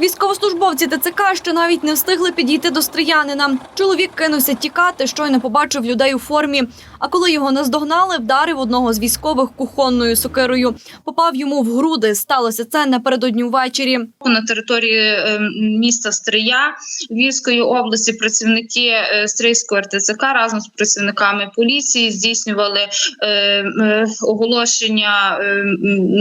Військовослужбовці ТЦК ще навіть не встигли підійти до стріянина. Чоловік кинувся тікати, щойно побачив людей у формі. А коли його наздогнали, вдарив одного з військових кухонною сокирою. Попав йому в груди. Сталося це напередодні ввечері. на території е, міста Стрия Львівської області працівники е, Стрийського РТЦК разом з працівниками поліції здійснювали е, е, оголошення е,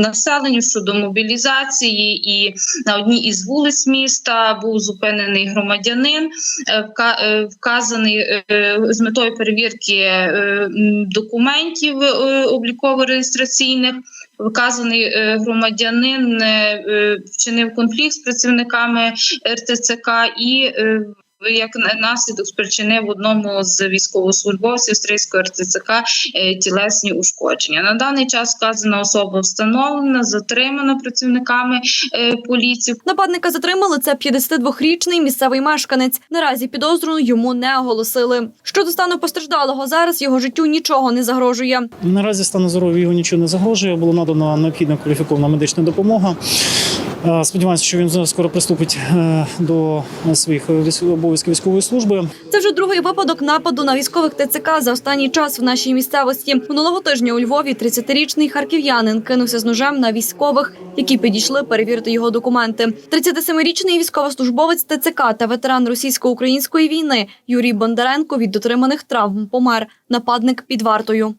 населенню щодо мобілізації, і на одній із вулиць міста був зупинений громадянин, е, е, вказаний е, з метою перевірки документів обліково-реєстраційних. Вказаний громадянин вчинив конфлікт з працівниками РТЦК і як на- наслідок спричинив одному з військовослужбовців Стрийського РТЦК е, тілесні ушкодження. На даний час вказана особа встановлена, затримана працівниками е, поліції. Нападника затримали. Це 52-річний місцевий мешканець. Наразі підозру йому не оголосили. Щодо стану постраждалого, зараз його життю нічого не загрожує. Наразі стану здоров'я його нічого не загрожує. Була надана необхідна кваліфікована медична допомога. Е, Сподіваюся, що він скоро приступить е, до своїх обов'язків військової служби. Це вже другий випадок нападу на військових ТЦК за останній час в нашій місцевості. Минулого тижня у Львові 30-річний харків'янин кинувся з ножем на військових, які підійшли перевірити його документи. 37-річний військовослужбовець ТЦК та ветеран російсько-української війни Юрій Бондаренко від дотриманих травм помер. Нападник під вартою.